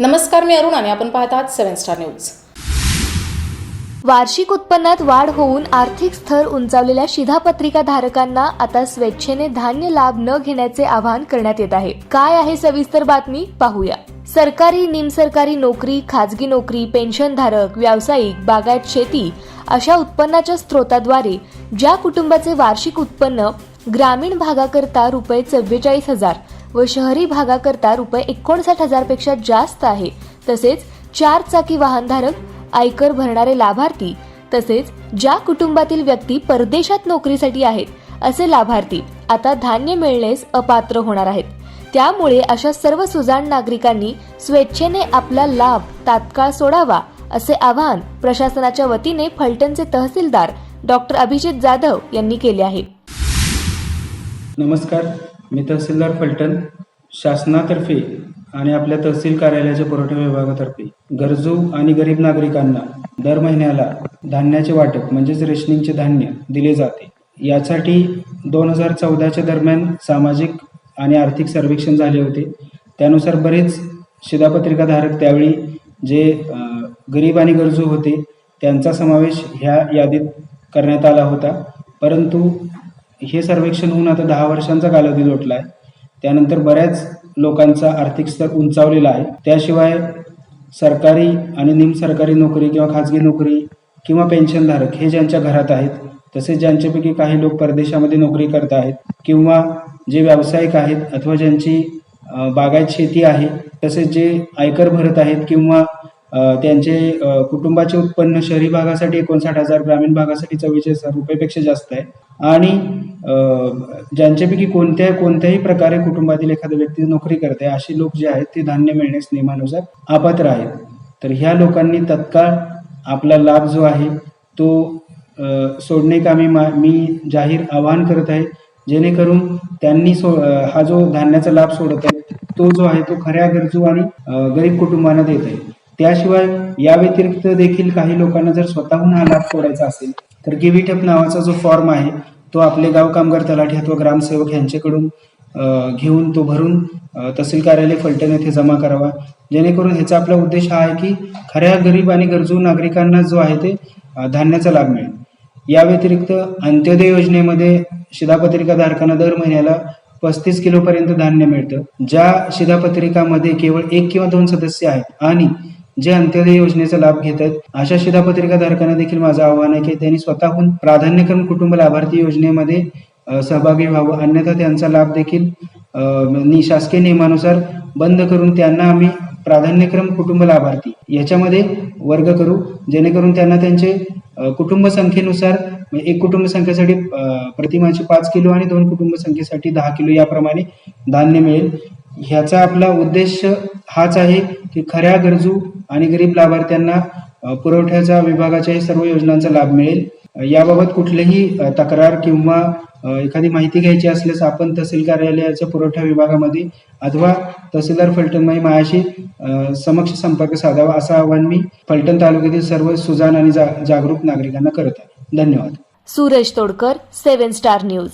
नमस्कार मी अरुण. आणि आपण पाहत आहात सेव्हन स्टार न्यूज. वार्षिक उत्पन्नात वाढ होऊन आर्थिक स्तर उंचावलेल्या शिधापत्रिका धारकांना आता स्वेच्छेने धान्य लाभ न घेण्याचे आवाहन करण्यात येत आहे. काय आहे सविस्तर बातमी? पाहूया. सरकारी निमसरकारी नोकरी खाजगी नोकरी पेन्शनधारक व्यावसायिक बागायत शेती अशा उत्पन्नाच्या स्रोताद्वारे ज्या कुटुंबाचे वार्षिक उत्पन्न ग्रामीण भागाकरता रुपये चव्वेचाळीस हजार व शहरी भागाकरता रुपये एकोणसाठ हजारपेक्षा जास्त आहे. तसेच चार चाकी वाहनधारक आयकर भरणारे लाभार्थी तसेच ज्या कुटुंबातील व्यक्ती परदेशात नोकरीसाठी आहेत असे लाभार्थी आता धान्य मिळण्यास अपात्र होणार आहेत. त्यामुळे अशा सर्व सुजाण नागरिकांनी स्वेच्छेने आपला लाभ तात्काळ सोडावा असे आवाहन प्रशासनाच्या वतीने फलटणचे तहसीलदार डॉक्टर अभिजित जाधव यांनी केले आहे. नमस्कार. मी तहसीलदार फलटण शासनातर्फे आणि आपल्या तहसील कार्यालयाच्या पुरवठा विभागातर्फे गरजू आणि गरीब नागरिकांना दर महिन्याला धान्याचे वाटप म्हणजेच रेशनिंगचे धान्य दिले जाते. यासाठी दोन हजार चौदाच्या दरम्यान सामाजिक आणि आर्थिक सर्वेक्षण झाले होते. त्यानुसार बरेच शिधापत्रिकाधारक त्यावेळी जे गरीब आणि गरजू होते त्यांचा समावेश ह्या यादीत करण्यात आला होता. परंतु हे सर्वेक्षण होऊन आता दहा वर्षांचा कालावधी लोटला आहे त्यानंतर बऱ्याच लोकांचा आर्थिक स्तर उंचावलेला आहे. त्याशिवाय सरकारी आणि निमसरकारी नोकरी किंवा खाजगी नोकरी किंवा पेन्शनधारक हे ज्यांच्या घरात आहेत तसेच ज्यांच्यापैकी काही लोक परदेशामध्ये नोकरी करत आहेत किंवा जे व्यावसायिक आहेत अथवा ज्यांची बागायत शेती आहे तसेच जे आयकर भरत आहेत किंवा त्यांचे कुटुंबाचे उत्पन्न शहरी भागासाठी एकोणसाठ हजार ग्रामीण भागासाठी चव्वेचाळीस हजार रुपयेपेक्षा जास्त आहे. आणि ज्यांच्यापैकी कोणत्या कोणत्याही प्रकारे कुटुंबातील एखाद्या व्यक्ती नोकरी करते असे लोक जे आहेत ते धान्य मिळण्यास नियमानुसार अपात्र आहेत. तर ह्या लोकांनी तत्काळ आपला लाभ जो आहे तो सोडणे कामी मा मी जाहीर आवाहन करत आहे. जेणेकरून त्यांनी सो हा जो धान्याचा लाभ सोडत आहे तो जो आहे तो खऱ्या गरजू आणि गरीब कुटुंबांना देत आहे. त्याशिवाय या व्यतिरिक्त देखील काही लोकांना जर स्वतःहून हा लाभ सोडायचा असेल तर गिव्हिटअप नावाचा जो फॉर्म आहे तो आपले गाव कामगार तलाठी अथवा ग्रामसेवक यांच्याकडून घेऊन तो भरून तहसील कार्यालय फलटण येथे जमा करावा. जेणेकरून ह्याचा आपला उद्देश हा आहे की खऱ्या गरीब आणि गरजू नागरिकांना जो आहे ते धान्याचा लाभ मिळेल. या व्यतिरिक्त अंत्योदय योजनेमध्ये शिधापत्रिका धारकांना दर महिन्याला पस्तीस किलोपर्यंत धान्य मिळतं. ज्या शिधापत्रिकामध्ये केवळ एक किंवा दोन सदस्य आहेत आणि जे अंत्योदय योजनेचा लाभ घेत आहेत अशा शिधापत्रिका धारकांना देखील माझं आव्हान आहे की त्यांनी स्वतःहून प्राधान्यक्रम कुटुंब लाभार्थी योजनेमध्ये सहभागी व्हावं. अन्यथा त्यांचा लाभ देखील नि- शासकीय नियमानुसार बंद करून त्यांना आम्ही प्राधान्यक्रम कुटुंब लाभार्थी याच्यामध्ये वर्ग करू. जेणेकरून त्यांना त्यांचे कुटुंब संख्येनुसार म्हणजे एक कुटुंब संख्येसाठी प्रतिमाचे पाच किलो आणि दोन कुटुंब संख्येसाठी दहा किलो याप्रमाणे धान्य मिळेल. ह्याचा आपला उद्देश हाच आहे की खऱ्या गरजू आणि गरीब लाभार्थ्यांना पुरवठ्याच्या पुरवठ्याचा विभागाच्या सर्व योजनांचा लाभ मिळेल. याबाबत कुठलीही तक्रार किंवा एखादी माहिती घ्यायची असल्यास आपण तहसील कार्यालयाच्या पुरवठा विभागामध्ये अथवा तहसीलदार फलटण माझ्याशी मायाशी समक्ष संपर्क साधावा असं आवाहन मी फलटण तालुक्यातील सर्व सुजाण आणि जागरूक नागरिकांना करत आहे. धन्यवाद. Suresh Todkar seven star news.